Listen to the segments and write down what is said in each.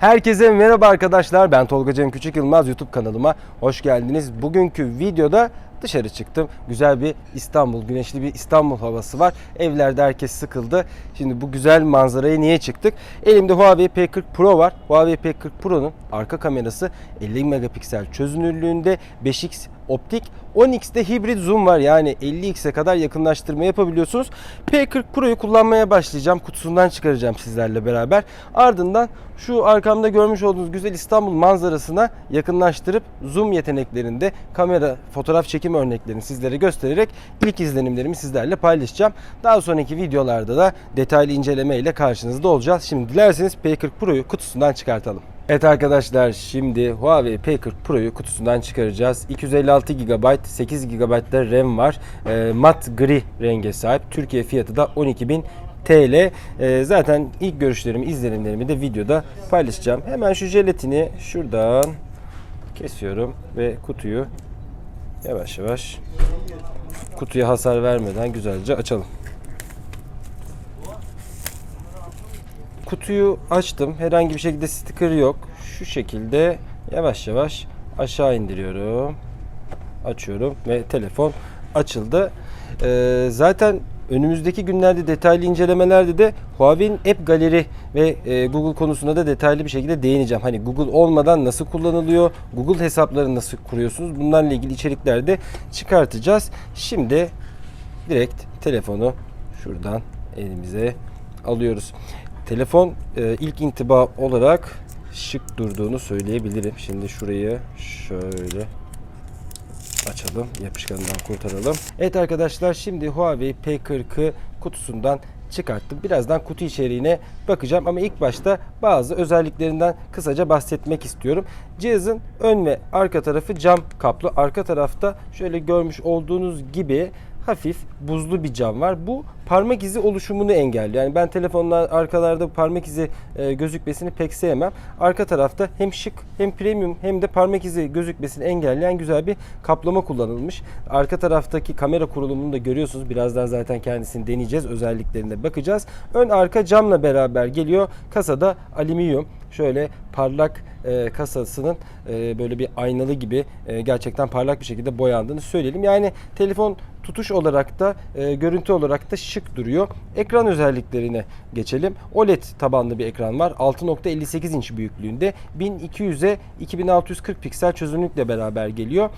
Herkese merhaba arkadaşlar. Ben Tolga Cem Küçük Yılmaz YouTube kanalıma hoş geldiniz. Bugünkü videoda dışarı çıktım. Güzel bir İstanbul, güneşli bir İstanbul havası var. Evlerde herkes sıkıldı. Şimdi bu güzel manzaraya niye çıktık? Elimde Huawei P40 Pro var. Huawei P40 Pro'nun arka kamerası 50 megapiksel çözünürlüğünde 5x optik 10x'te hibrit zoom var yani 50x'e kadar yakınlaştırma yapabiliyorsunuz. P40 Pro'yu kullanmaya başlayacağım. Kutusundan çıkaracağım sizlerle beraber. Ardından şu arkamda görmüş olduğunuz güzel İstanbul manzarasına yakınlaştırıp zoom yeteneklerinde kamera fotoğraf çekim örneklerini sizlere göstererek ilk izlenimlerimi sizlerle paylaşacağım. Daha sonraki videolarda da detaylı inceleme ile karşınızda olacağız. Şimdi dilerseniz P40 Pro'yu kutusundan çıkartalım. Evet arkadaşlar şimdi Huawei P40 Pro'yu kutusundan çıkaracağız. 256 GB, 8 GB RAM var. E, mat gri renge sahip. Türkiye fiyatı da 12.000 TL. E, zaten ilk görüşlerimi, izlenimlerimi de videoda paylaşacağım. Hemen şu jelatini şuradan kesiyorum ve kutuyu yavaş yavaş kutuya hasar vermeden güzelce açalım. Kutuyu açtım. Herhangi bir şekilde sticker yok. Şu şekilde yavaş yavaş aşağı indiriyorum. Açıyorum ve telefon açıldı. Ee, zaten önümüzdeki günlerde detaylı incelemelerde de Huawei'nin App Galeri ve e, Google konusunda da detaylı bir şekilde değineceğim. Hani Google olmadan nasıl kullanılıyor, Google hesapları nasıl kuruyorsunuz bunlarla ilgili içerikler de çıkartacağız. Şimdi direkt telefonu şuradan elimize alıyoruz. Telefon e, ilk intiba olarak şık durduğunu söyleyebilirim. Şimdi şurayı şöyle açalım. Yapışkanından kurtaralım. Evet arkadaşlar şimdi Huawei P40'ı kutusundan çıkarttım. Birazdan kutu içeriğine bakacağım ama ilk başta bazı özelliklerinden kısaca bahsetmek istiyorum. Cihazın ön ve arka tarafı cam kaplı. Arka tarafta şöyle görmüş olduğunuz gibi hafif buzlu bir cam var. Bu parmak izi oluşumunu engelliyor. Yani ben telefonlar arkalarda parmak izi e, gözükmesini pek sevmem. Arka tarafta hem şık hem premium hem de parmak izi gözükmesini engelleyen güzel bir kaplama kullanılmış. Arka taraftaki kamera kurulumunu da görüyorsunuz. Birazdan zaten kendisini deneyeceğiz. Özelliklerine bakacağız. Ön arka camla beraber geliyor. Kasada alüminyum. Şöyle parlak e, kasasının e, böyle bir aynalı gibi e, gerçekten parlak bir şekilde boyandığını söyleyelim. Yani telefon tutuş olarak da e, görüntü olarak da şık duruyor. Ekran özelliklerine geçelim. OLED tabanlı bir ekran var. 6.58 inç büyüklüğünde 1200'e 2640 piksel çözünürlükle beraber geliyor.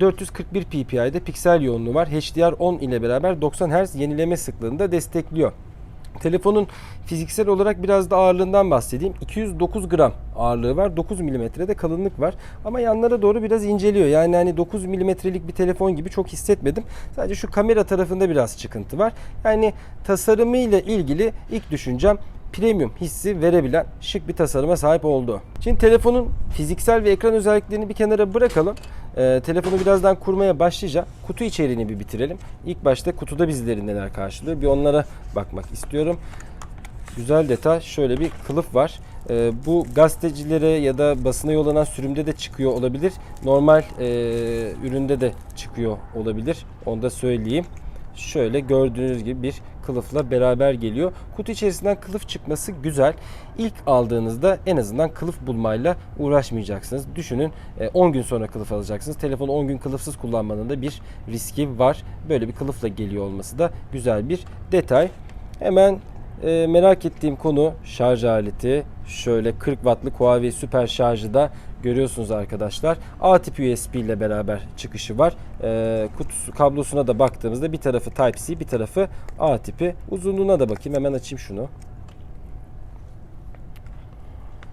441 ppi'de piksel yoğunluğu var. HDR10 ile beraber 90 Hz yenileme sıklığını da destekliyor. Telefonun fiziksel olarak biraz da ağırlığından bahsedeyim. 209 gram ağırlığı var. 9 milimetrede kalınlık var. Ama yanlara doğru biraz inceliyor. Yani hani 9 milimetrelik bir telefon gibi çok hissetmedim. Sadece şu kamera tarafında biraz çıkıntı var. Yani tasarımıyla ilgili ilk düşüncem premium hissi verebilen şık bir tasarıma sahip oldu. Şimdi telefonun fiziksel ve ekran özelliklerini bir kenara bırakalım. Ee, telefonu birazdan kurmaya başlayacağım. Kutu içeriğini bir bitirelim. İlk başta kutuda bizleri neler karşılıyor bir onlara bakmak istiyorum. Güzel detay şöyle bir kılıf var. Ee, bu gazetecilere ya da basına yollanan sürümde de çıkıyor olabilir. Normal e, üründe de çıkıyor olabilir. Onu da söyleyeyim şöyle gördüğünüz gibi bir kılıfla beraber geliyor. Kutu içerisinden kılıf çıkması güzel. İlk aldığınızda en azından kılıf bulmayla uğraşmayacaksınız. Düşünün 10 gün sonra kılıf alacaksınız. Telefonu 10 gün kılıfsız kullanmanın da bir riski var. Böyle bir kılıfla geliyor olması da güzel bir detay. Hemen e, merak ettiğim konu şarj aleti. Şöyle 40 wattlık Huawei süper şarjı da görüyorsunuz arkadaşlar. A tipi USB ile beraber çıkışı var. E, kutusu kablosuna da baktığımızda bir tarafı Type C, bir tarafı A tipi. Uzunluğuna da bakayım. Hemen açayım şunu.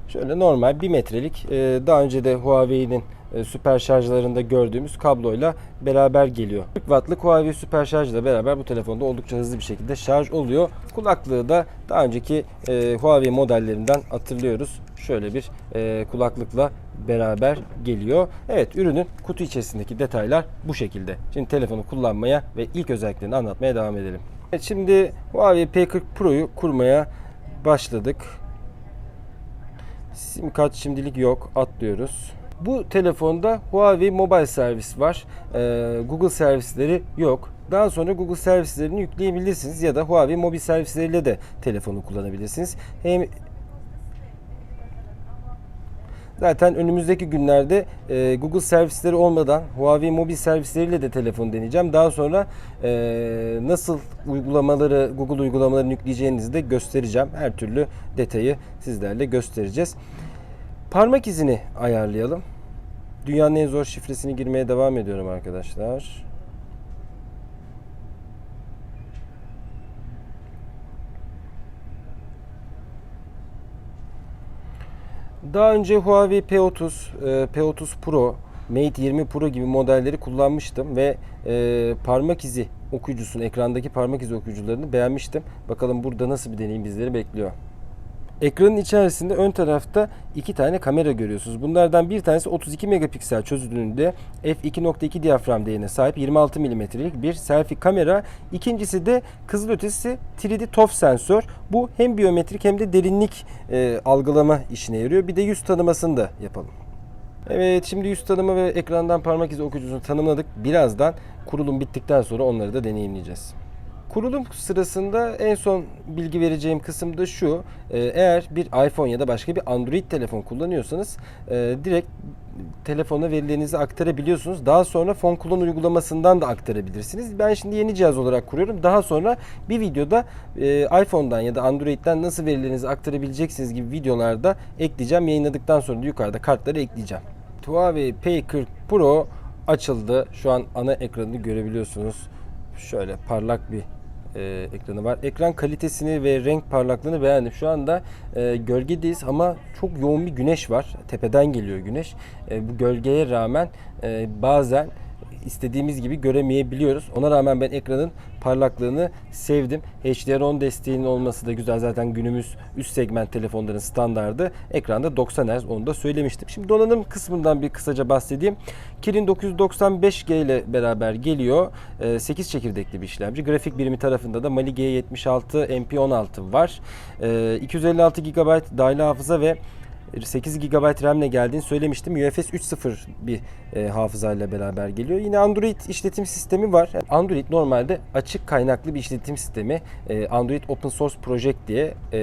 Şöyle normal 1 metrelik e, daha önce de Huawei'nin süper şarjlarında gördüğümüz kabloyla beraber geliyor. 40 wattlık Huawei süper şarjla beraber bu telefonda oldukça hızlı bir şekilde şarj oluyor. Kulaklığı da daha önceki e, Huawei modellerinden hatırlıyoruz. Şöyle bir e, kulaklıkla beraber geliyor. Evet ürünün kutu içerisindeki detaylar bu şekilde. Şimdi telefonu kullanmaya ve ilk özelliklerini anlatmaya devam edelim. Evet, şimdi Huawei P40 Pro'yu kurmaya başladık. Sim kart şimdilik yok. Atlıyoruz. Bu telefonda Huawei Mobile servis var. Ee, Google servisleri yok. Daha sonra Google servislerini yükleyebilirsiniz ya da Huawei mobil servisleriyle de telefonu kullanabilirsiniz. Hem Zaten önümüzdeki günlerde e, Google servisleri olmadan Huawei mobil servisleriyle de telefon deneyeceğim. Daha sonra e, nasıl uygulamaları, Google uygulamalarını yükleyeceğinizi de göstereceğim. Her türlü detayı sizlerle göstereceğiz. Parmak izini ayarlayalım. Dünyanın en zor şifresini girmeye devam ediyorum arkadaşlar. Daha önce Huawei P30, e, P30 Pro, Mate 20 Pro gibi modelleri kullanmıştım ve e, parmak izi okuyucusunu, ekrandaki parmak izi okuyucularını beğenmiştim. Bakalım burada nasıl bir deneyim bizleri bekliyor. Ekranın içerisinde ön tarafta iki tane kamera görüyorsunuz. Bunlardan bir tanesi 32 megapiksel çözünürlüğünde f2.2 diyafram değerine sahip 26 milimetrelik bir selfie kamera. İkincisi de kızılötesi 3D ToF sensör. Bu hem biyometrik hem de derinlik e, algılama işine yarıyor. Bir de yüz tanımasını da yapalım. Evet şimdi yüz tanıma ve ekrandan parmak izi okuyucusunu tanımladık. Birazdan kurulum bittikten sonra onları da deneyimleyeceğiz. Kurulum sırasında en son bilgi vereceğim kısım da şu. Ee, Eğer bir iPhone ya da başka bir Android telefon kullanıyorsanız e, direkt telefona verilerinizi aktarabiliyorsunuz. Daha sonra Phone Kullan uygulamasından da aktarabilirsiniz. Ben şimdi yeni cihaz olarak kuruyorum. Daha sonra bir videoda e, iPhone'dan ya da Android'den nasıl verilerinizi aktarabileceksiniz gibi videolarda ekleyeceğim. Yayınladıktan sonra da yukarıda kartları ekleyeceğim. Huawei P40 Pro açıldı. Şu an ana ekranını görebiliyorsunuz. Şöyle parlak bir e, ekranı var. Ekran kalitesini ve renk parlaklığını beğendim. Şu anda e, gölgedeyiz ama çok yoğun bir güneş var. Tepeden geliyor güneş. E, bu gölgeye rağmen e, bazen istediğimiz gibi göremeyebiliyoruz. Ona rağmen ben ekranın parlaklığını sevdim. HDR10 desteğinin olması da güzel. Zaten günümüz üst segment telefonların standardı. Ekranda 90 Hz onu da söylemiştim. Şimdi donanım kısmından bir kısaca bahsedeyim. Kirin 995G ile beraber geliyor. 8 çekirdekli bir işlemci. Grafik birimi tarafında da Mali G76 MP16 var. 256 GB dahili hafıza ve 8 GB RAM ile geldiğini söylemiştim. UFS 3.0 bir e, hafızayla beraber geliyor. Yine Android işletim sistemi var. Android normalde açık kaynaklı bir işletim sistemi. E, Android Open Source Project diye e,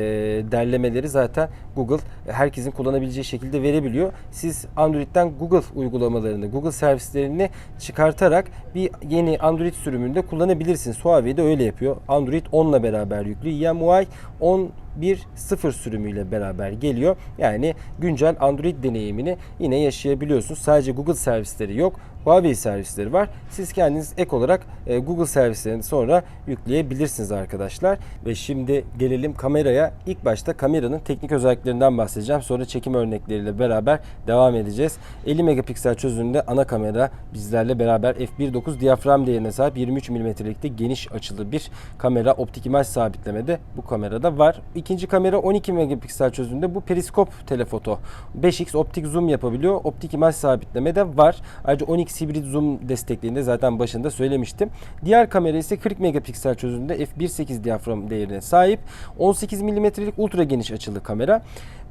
derlemeleri zaten Google herkesin kullanabileceği şekilde verebiliyor. Siz Android'den Google uygulamalarını, Google servislerini çıkartarak bir yeni Android sürümünde kullanabilirsiniz. Huawei de öyle yapıyor. Android 10 ile beraber yüklü. EMUI 10 1.0 sürümüyle beraber geliyor. Yani güncel Android deneyimini yine yaşayabiliyorsunuz. Sadece Google servisleri yok. Huawei servisleri var. Siz kendiniz ek olarak e, Google servislerini sonra yükleyebilirsiniz arkadaşlar. Ve şimdi gelelim kameraya. İlk başta kameranın teknik özelliklerinden bahsedeceğim. Sonra çekim örnekleriyle beraber devam edeceğiz. 50 megapiksel çözünürlüğünde ana kamera bizlerle beraber f1.9 diyafram değerine sahip 23 mm'likte geniş açılı bir kamera. Optik imaj sabitlemede bu kamerada var. İkinci kamera 12 megapiksel çözünürlüğünde bu periskop telefoto. 5x optik zoom yapabiliyor. Optik imaj sabitleme de var. Ayrıca 12 hibrit zoom destekliğinde zaten başında söylemiştim. Diğer kamera ise 40 megapiksel çözünürlüğünde f1.8 diyafram değerine sahip. 18 mm'lik ultra geniş açılı kamera.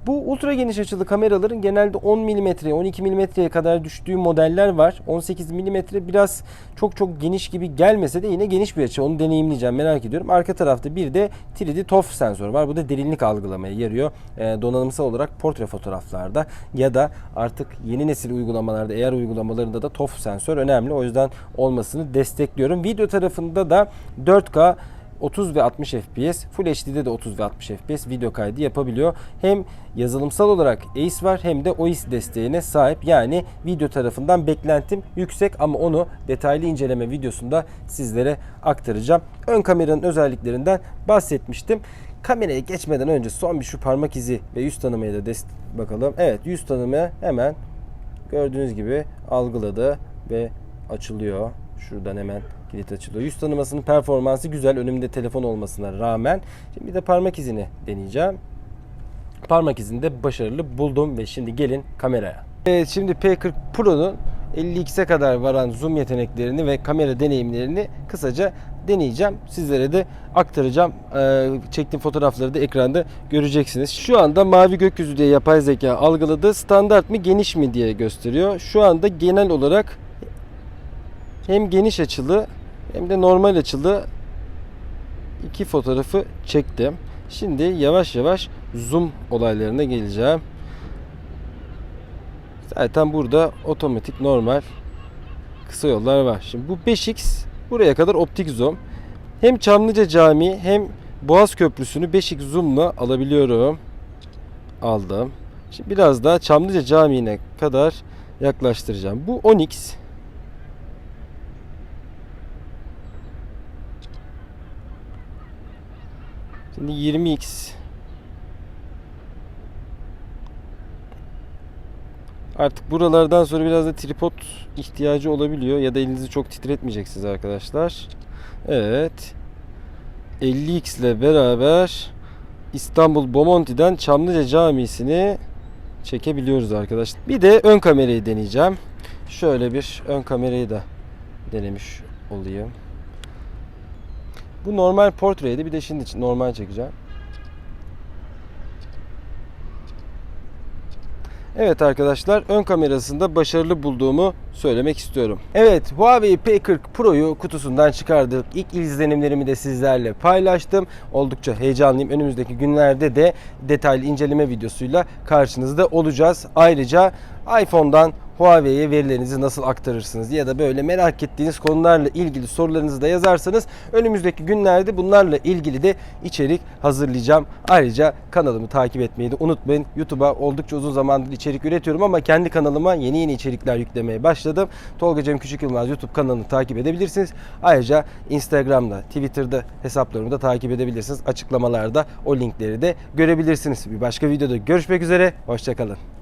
Bu ultra geniş açılı kameraların genelde 10 mm, 12 mm'ye kadar düştüğü modeller var. 18 mm biraz çok çok geniş gibi gelmese de yine geniş bir açı. Onu deneyimleyeceğim merak ediyorum. Arka tarafta bir de 3D ToF sensörü var. Bu da derinlik algılamaya yarıyor. E, donanımsal olarak portre fotoğraflarda ya da artık yeni nesil uygulamalarda eğer uygulamalarında da ToF sensör önemli. O yüzden olmasını destekliyorum. Video tarafında da 4K 30 ve 60 FPS, Full HD'de de 30 ve 60 FPS video kaydı yapabiliyor. Hem yazılımsal olarak ACE var hem de OIS desteğine sahip. Yani video tarafından beklentim yüksek ama onu detaylı inceleme videosunda sizlere aktaracağım. Ön kameranın özelliklerinden bahsetmiştim. Kameraya geçmeden önce son bir şu parmak izi ve yüz tanımaya da bakalım. Evet yüz tanımı hemen gördüğünüz gibi algıladı ve açılıyor. Şuradan hemen kilit açılıyor. Yüz tanımasının performansı güzel. Önümde telefon olmasına rağmen. Şimdi bir de parmak izini deneyeceğim. Parmak izini de başarılı buldum ve şimdi gelin kameraya. Evet şimdi P40 Pro'nun 50x'e kadar varan zoom yeteneklerini ve kamera deneyimlerini kısaca deneyeceğim. Sizlere de aktaracağım. Ee, çektiğim fotoğrafları da ekranda göreceksiniz. Şu anda mavi gökyüzü diye yapay zeka algıladı. Standart mı geniş mi diye gösteriyor. Şu anda genel olarak hem geniş açılı hem de normal açılı iki fotoğrafı çektim. Şimdi yavaş yavaş zoom olaylarına geleceğim. Zaten burada otomatik normal kısa yollar var. Şimdi bu 5X buraya kadar optik zoom. Hem Çamlıca Camii hem Boğaz Köprüsü'nü 5X zoom'la alabiliyorum. Aldım. Şimdi biraz daha Çamlıca Camii'ne kadar yaklaştıracağım. Bu 10X. Şimdi 20X. Artık buralardan sonra biraz da tripod ihtiyacı olabiliyor ya da elinizi çok titretmeyeceksiniz arkadaşlar. Evet. 50X ile beraber İstanbul Bomonti'den Çamlıca Camisi'ni çekebiliyoruz arkadaşlar. Bir de ön kamerayı deneyeceğim. Şöyle bir ön kamerayı da denemiş olayım. Bu normal portreydi. Bir de şimdi normal çekeceğim. Evet arkadaşlar ön kamerasında başarılı bulduğumu söylemek istiyorum. Evet Huawei P40 Pro'yu kutusundan çıkardık. İlk izlenimlerimi de sizlerle paylaştım. Oldukça heyecanlıyım. Önümüzdeki günlerde de detaylı inceleme videosuyla karşınızda olacağız. Ayrıca iPhone'dan Huawei'ye verilerinizi nasıl aktarırsınız ya da böyle merak ettiğiniz konularla ilgili sorularınızı da yazarsanız önümüzdeki günlerde bunlarla ilgili de içerik hazırlayacağım. Ayrıca kanalımı takip etmeyi de unutmayın. YouTube'a oldukça uzun zamandır içerik üretiyorum ama kendi kanalıma yeni yeni içerikler yüklemeye başladım. Tolga Cem Küçük Yılmaz YouTube kanalını takip edebilirsiniz. Ayrıca Instagram'da, Twitter'da hesaplarımı da takip edebilirsiniz. Açıklamalarda o linkleri de görebilirsiniz. Bir başka videoda görüşmek üzere. Hoşçakalın.